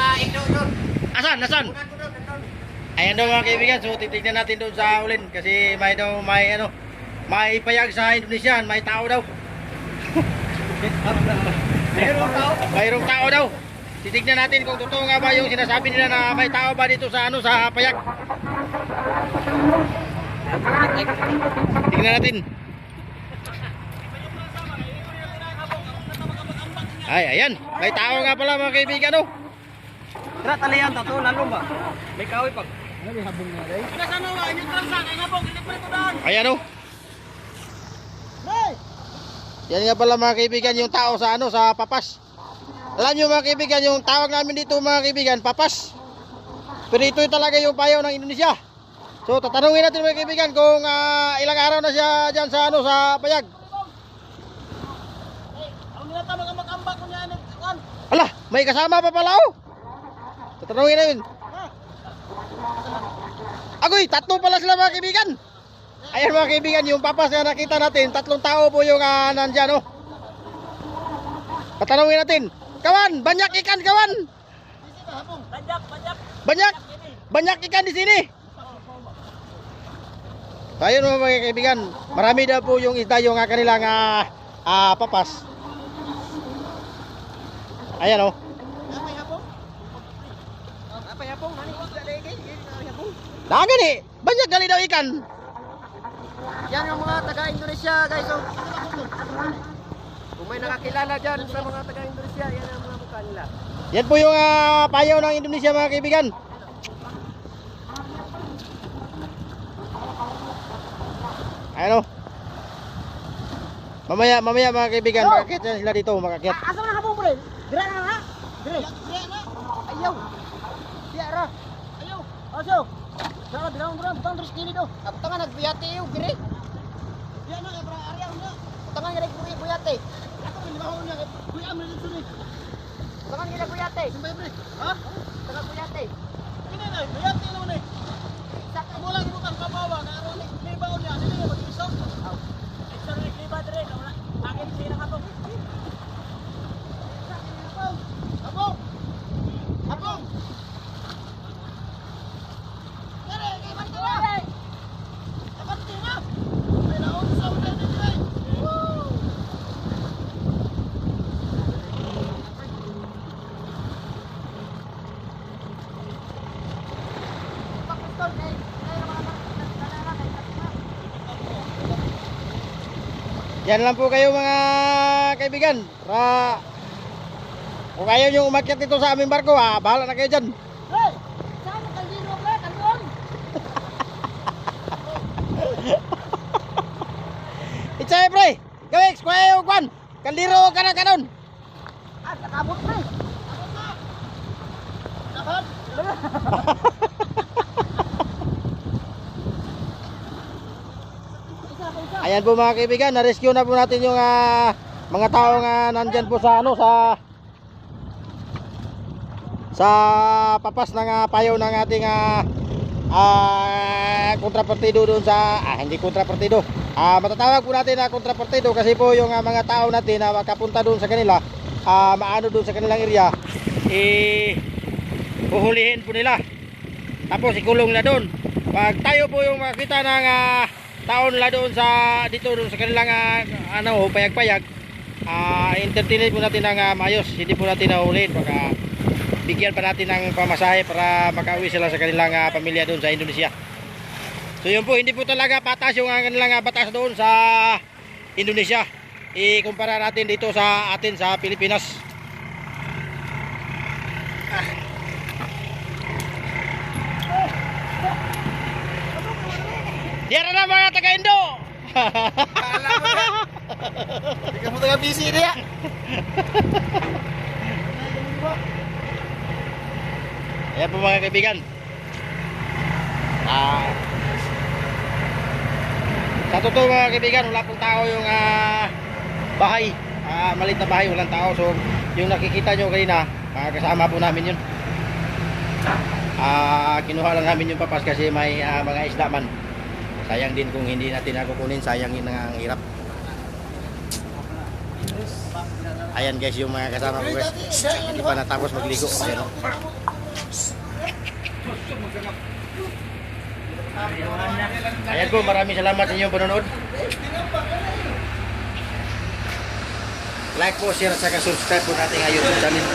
mga indo doon. Asan? Asan? Ayan daw mga kaibigan, so titignan natin doon sa ulin kasi may daw may ano, may payag sa Indonesia, may tao daw. Mayroon tao. Mayroong tao daw. Titignan natin kung totoo nga ba yung sinasabi nila na may tao ba dito sa ano sa payag. Tingnan natin. Ay, ayan. May tao nga pala mga kaibigan, oh. Tara, talihan, tato, lalo ba? May kahoy pag. Ayan, oh. Yan nga pala mga kaibigan yung tao sa ano sa papas. Alam niyo mga kaibigan yung tawag namin dito mga kaibigan papas. Pero ito talaga yung payaw ng Indonesia. So tatanungin natin mga kaibigan kung ah, ilang araw na siya diyan sa ano sa payag. Ala, may kasama pa pala oh. Tatanungin natin. Agoy, tatlo pala sila mga kaibigan. Ayan mga kaibigan, yung papas na nakita natin, tatlong tao po yung uh, nandyan, oh. Patanungin natin. Kawan, banyak ikan, kawan. Banyak, banyak. Banyak. Banyak ikan di sini. So, ayun mga kaibigan, marami daw po yung isda yung uh, kanilang ah, ah, papas. Ayan, oh. Apa yapong? Apa yapong? Nani isda lagi? Apa yapong? Dagan eh. Banyak gali daw ikan. Yan yung mga taga-Indonesia, guys. Oh. Kung may nakakilala dyan sa mga taga-Indonesia, yan ang mga mukha nila. Yan po yung ah, payaw ng Indonesia mga kaibigan. Ano? Mamaya, mamaya mga kaibigan, Oh! makakit sila dito, makakit. Asa na habong, pre? Dira na ha? Na. Ayaw. Ayaw. Aso. Dara dira dira butang terus kini do. Tangan nagbiyate yo, dire. Dia na kay para area unya. Tangan nga kuwi buyate. Ako ni bawo niya. Kuwi am dito ni. Tangan nga buyate. Sumbay pre. Ha? Tangan buyate. Ini na, buyate na ni. Sa kamulang mo kan kabawa na aron ni libaw niya, dili mo iso. Aw. Isa ni liba dire, wala. Akin sila ka to. Abong! Abong! Kare, kay man ka na! Abante na! May naon sa ulan din kay! Woo! Pakistol kay kay mga Yan lang po kayo mga kaibigan. Para kung ayaw nyo umakyat dito sa aming barko, ha, bahala na kayo dyan. Hey! Saan ang kaldero ka? Kaldon! Itsa pre, gawix, kuya yung kwan. Kaldiro ka na kanon. Ah, nakabot na! Nakabot na! Nakabot! Ayan po mga kaibigan, na-rescue na po natin yung ah, mga tao nga nandyan po sa ano sa sa papas ng ah, payaw ng ating ah, ah, kontrapartido doon sa ah, hindi kontrapartido. Ah, matatawag po natin na kontrapartido kasi po yung ah, mga tao natin na makapunta doon sa kanila, ah, maano doon sa kanilang area, eh uhulihin po nila. Tapos ikulong na doon. Pag tayo po yung makita ng ah, taon nila doon sa dito doon sa kanilang ah, ano payag-payag, ah entertain po natin ng ah, maayos. Hindi po natin nahulihin baka bigyan pa natin ng pamasahe para makauwi sila sa kanilang ah, pamilya doon sa Indonesia. So yun po, hindi po talaga patas yung ah, kanilang ah, batas doon sa Indonesia. Ikumpara natin dito sa atin sa Pilipinas. Yan mga taga-Indo! Hindi ka mo taga-busy niya! Ayan po mga kaibigan. Ah, sa totoo mga kaibigan, wala pong tao yung ah, bahay. Ah, maliit na bahay, walang tao. So, yung nakikita nyo kanina, ah, kasama po namin yun. Ah, kinuha lang namin yung papas kasi may ah, mga isda man. Sayang din kung hindi natin nakukunin, sayang yun ang hirap. Ayan guys, yung mga kasama ko guys. Hindi pa natapos magligo. Ayan o. Ayan po, maraming salamat sa inyong panonood. Like po, share at subscribe po natin YouTube channel.